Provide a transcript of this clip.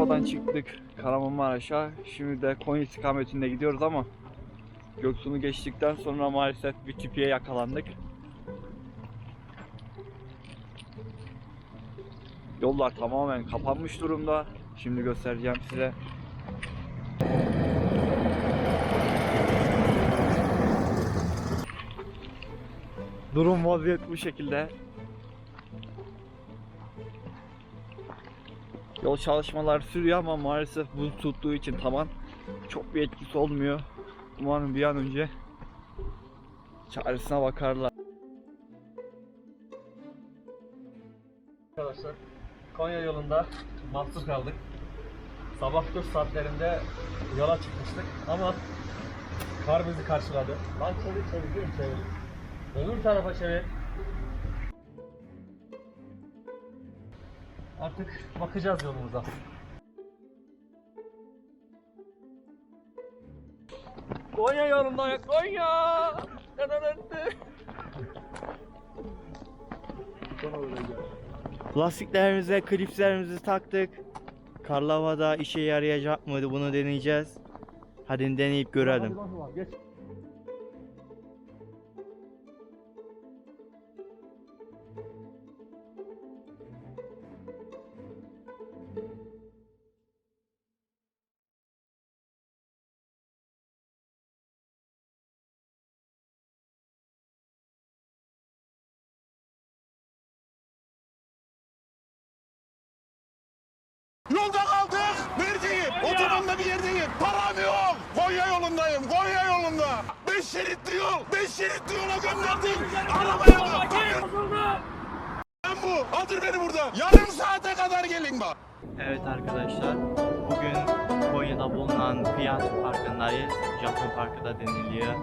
Urfa'dan çıktık Kahramanmaraş'a. Şimdi de Konya istikametinde gidiyoruz ama Göksu'nu geçtikten sonra maalesef bir tipiye yakalandık. Yollar tamamen kapanmış durumda. Şimdi göstereceğim size. Durum vaziyet bu şekilde. Yol çalışmalar sürüyor ama maalesef buz tuttuğu için taban çok bir etkisi olmuyor. Umarım bir an önce çaresine bakarlar. Arkadaşlar Konya yolunda mahsur kaldık. Sabah 4 saatlerinde yola çıkmıştık ama kar bizi karşıladı. Lan çevir çevir çevir. Öbür tarafa çevir. Artık bakacağız yolumuza. Konya yolunda Konya. Lastiklerimize klipslerimizi taktık. Karlı havada işe yarayacak mıydı bunu deneyeceğiz. Hadi deneyip görelim. Yolda bir yerdeyim. Param yok. Konya yolundayım. Konya yolunda. Beş şeritli yol. Beş şeritli yola gönderdim. Arabaya bak. Ben bu. Aldır beni burada. Yarım saate kadar gelin bak. Evet arkadaşlar, bugün Konya'da bulunan Piyans Parkı'ndayız. Japon Parkı da deniliyor.